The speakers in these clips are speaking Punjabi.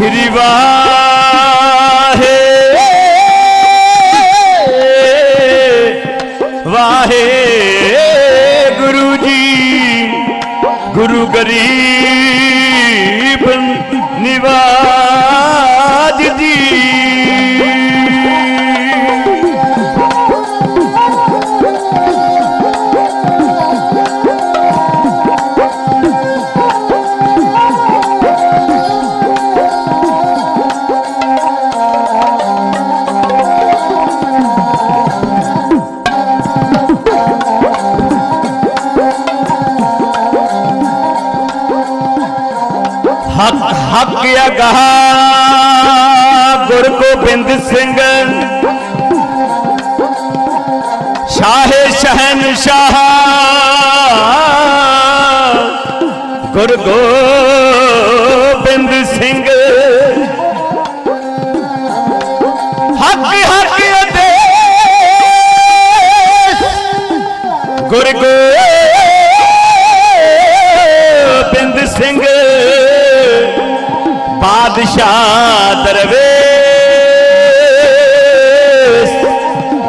ਸ੍ਰੀ ਵਾਹੇ। ਵਾਹੇ ਗੁਰੂ ਜੀ ਗੁਰੂ ਗਰੀਬ। ਹੱਕ ਗੁਰ ਗੋਬਿੰਦ ਸਿੰਘ। ਸ਼ਾਹੇ ਸ਼ਹਿਨਸ਼ਾਹ ਗੁਰ ਗੋਬਿੰਦ ਬਾਦਸ਼ਾਹ ਦਰਵੇਸ਼।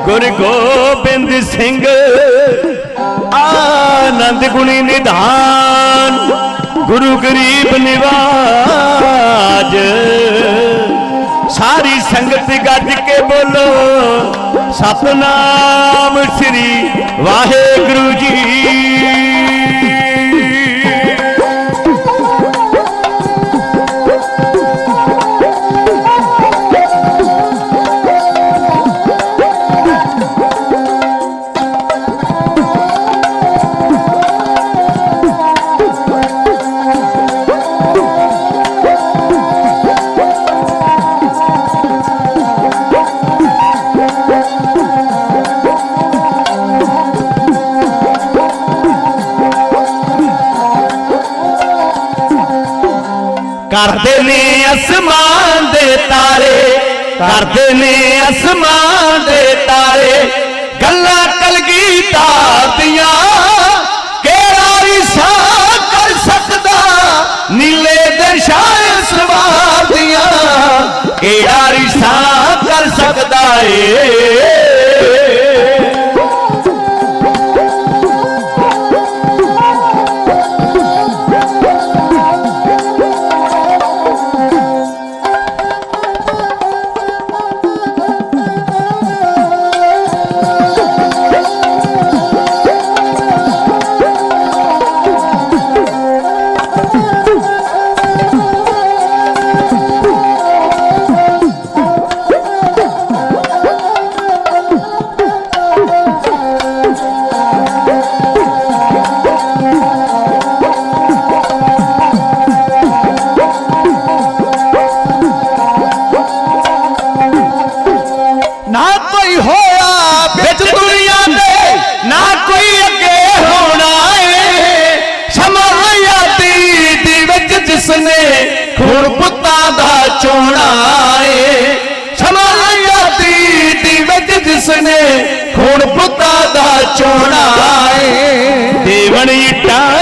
ਗੁਰ ਗੋਬਿੰਦ ਸਿੰਘ, ਆਨੰਦ ਗੁਣੀ ਨਿਧਾਨ, ਗੁਰੂ ਗਰੀਬ ਨਿਵਾਜ। ਸਾਰੀ ਸੰਗਤ ਗੱਜ ਕੇ ਬੋਲੋ, ਸਤਨਾਮ ਸ੍ਰੀ ਵਾਹਿਗੁਰੂ। ਕਰਦੇ ਨੇ ਅਸਮਾਨ ਦੇ ਤਾਰੇ, ਕਰਦੇ ਨੇ ਅਸਮਾਨ ਦੇ ਤਾਰੇ। ਗੱਲਾਂ ਕਲਗੀ ਦੀਆਂ, ਕਿਹੜਾ ਰਿਸ਼ਾ ਕਰ ਸਕਦਾ? ਨੀਲੇ ਦੇ ਸ਼ਾਇਰ ਸਵਾਰ ਦੀਆਂ, ਕਿਹੜਾ ਰਿਸ਼ਾ ਕਰ ਸਕਦਾ ਏ? ਦਾ ਚੋਣਾ ਏ ਸਮਾਂ ਦੀ ਵਿੱਚ ਜਿਸਨੇ ਖੂਨ ਪੁੱਤਾਂ ਦਾ ਚੋਣਾ ਏ ਦੇਵਨ ਇਟਾਂ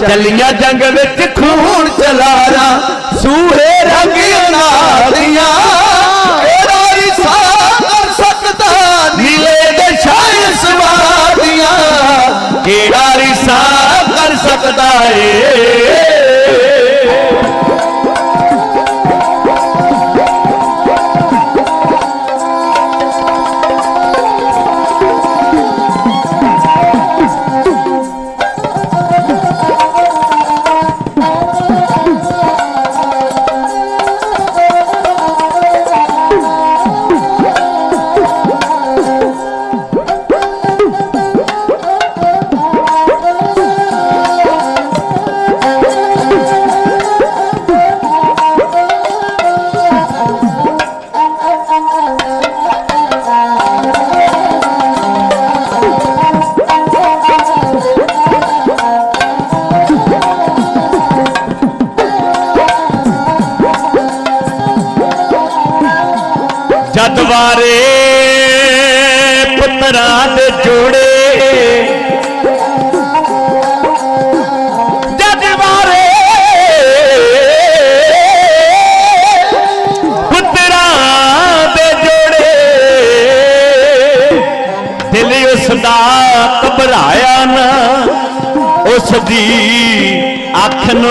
ਚੱਲੀਆਂ ਜੰਗ ਵਿੱਚ ਖੂਨ ਚਲਾਣਾ ਸੂਹੇ ਰੰਗ ਅਨਾਰੀਆਂ ਕਿਹੜਾ ਇਸਾ ਕਰ ਸਕਦਾ ਨੀਲੇ ਦੇ ਛਾਏ ਸਵਾਦੀਆਂ ਕਿਹੜਾ ਰਿਸਾ ਕਰ ਸਕਦਾ ਏ?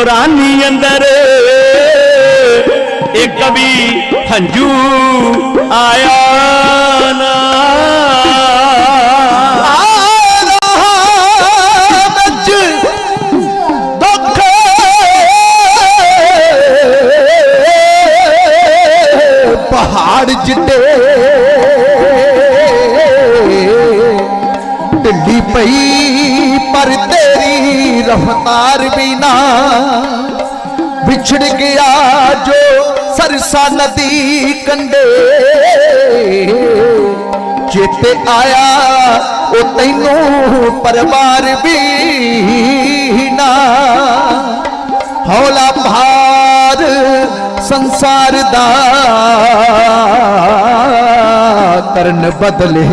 ਨੂਰਾਨੀ ਅੰਦਰ। ਇਹ ਕਵੀ ਹੰਝੂ ਵਿਛੜ ਗਿਆ ਜੋ ਸਰਸਾ ਨਦੀ ਕੰਡੇ ਚੇਤੇ ਆਇਆ, ਉਹ ਤੈਨੂੰ ਪਰਵਾਰ ਵੀ ਨਾ। ਹੌਲਾ ਭਾਰ ਸੰਸਾਰ ਦਾ ਕਰਨ ਬਦਲੇ।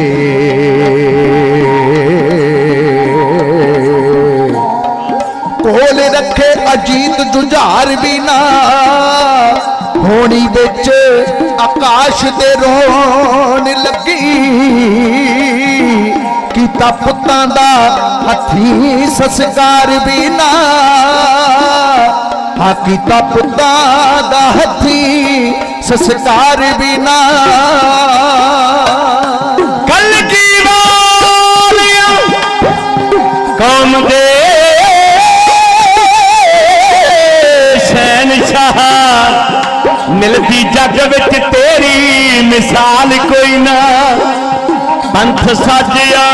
ਰੱਖੇ ਅਜੀਤ ਜੁਝਾਰ ਵੀ ਨਾ। ਹੋਣੀ ਵਿੱਚ ਆਕਾਸ਼ ਤੇ ਰੋਣ ਲੱਗੀ। ਕੀਤਾ ਪੁੱਤਾਂ ਦਾ ਹੱਥੀ ਸਸਕਾਰ ਵੀ ਨਾ। ਕੀਤਾ ਪੁੱਤਾਂ ਦਾ ਹੱਥੀ ਸਸਕਾਰ ਵੀ ਵਿੱਚ ਤੇਰੀ ਮਿਸਾਲ ਕੋਈ ਨਾ। ਪੰਥ ਸਾਜਿਆ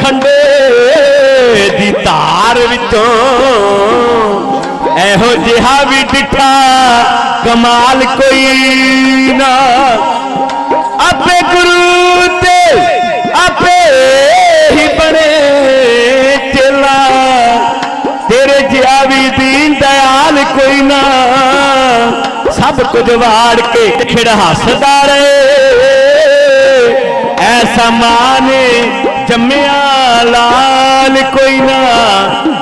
ਖੰਡੇ ਦੀ ਧਾਰ ਵਿੱਚੋਂ। ਇਹੋ ਜਿਹਾ ਵੀ ਡਿਠਾ ਕਮਾਲ ਕੋਈ ਨਾ। ਆਪੇ ਗੁਰੂ ਤੇ ਆਪੇ ਹੀ ਬਣੇ ਚੇਲਾ। ਤੇਰੇ ਜਿਹਾ ਵੀ ਦੀਨ ਦਿਆਲ ਕੋਈ ਨਾ। ਸਭ ਕੁਝ ਵਾੜ ਕੇ ਖਿੜ ਹੱਸਦਾ ਰਹੇ। ਐਸਾ ਮਾਨੇ ਜੰਮਿਆ ਲਾਲ ਕੋਈ ਨਾ।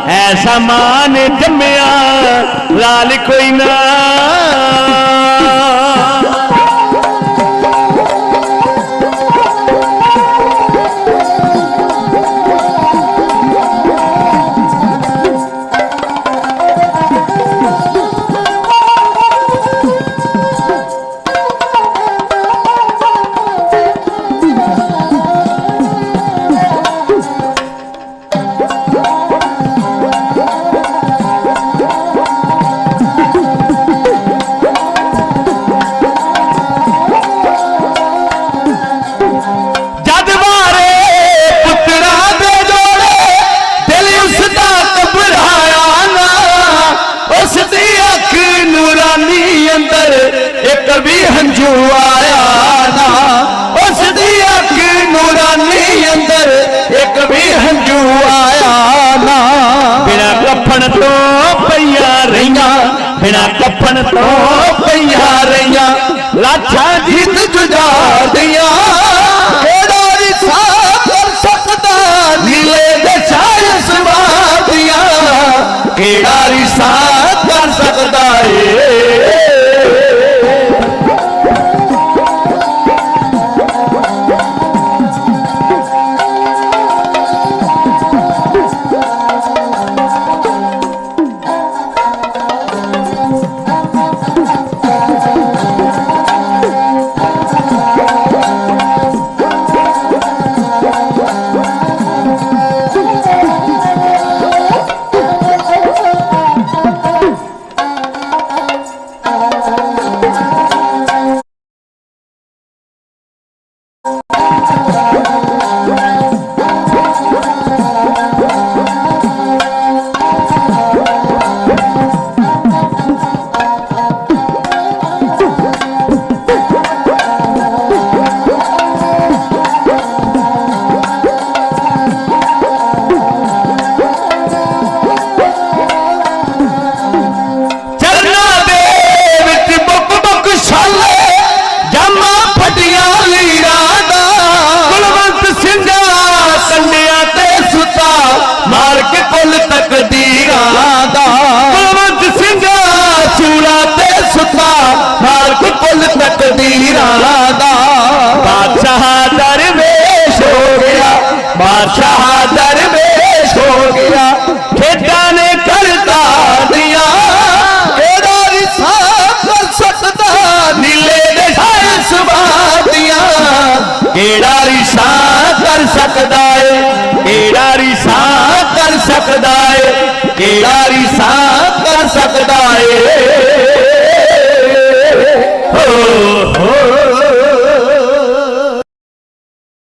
ਐਸਾ ਮਾਨੇ ਜੰਮਿਆ ਲਾਲ ਕੋਈ ਨਾ। ਵੀ ਹੰਝੂ ਆਇਆ ਨਾ, ਉਸ ਦੀ ਅੱਖ ਨੂਰਾਨੀ ਅੰਦਰ ਇੱਕ ਵੀ ਹੰਝੂ ਆਇਆ ਨਾ। ਬਿਨਾ ਕਫਨ ਤੋਂ ਪਈਆਂ ਰਹੀਆਂ, ਬਿਨਾ ਕਫਨ ਤੋਂ ਪਈਆਂ ਰਹੀਆਂ, ਲਾਛਾਂ ਜਿੱਤ ਜੁਝਾਰ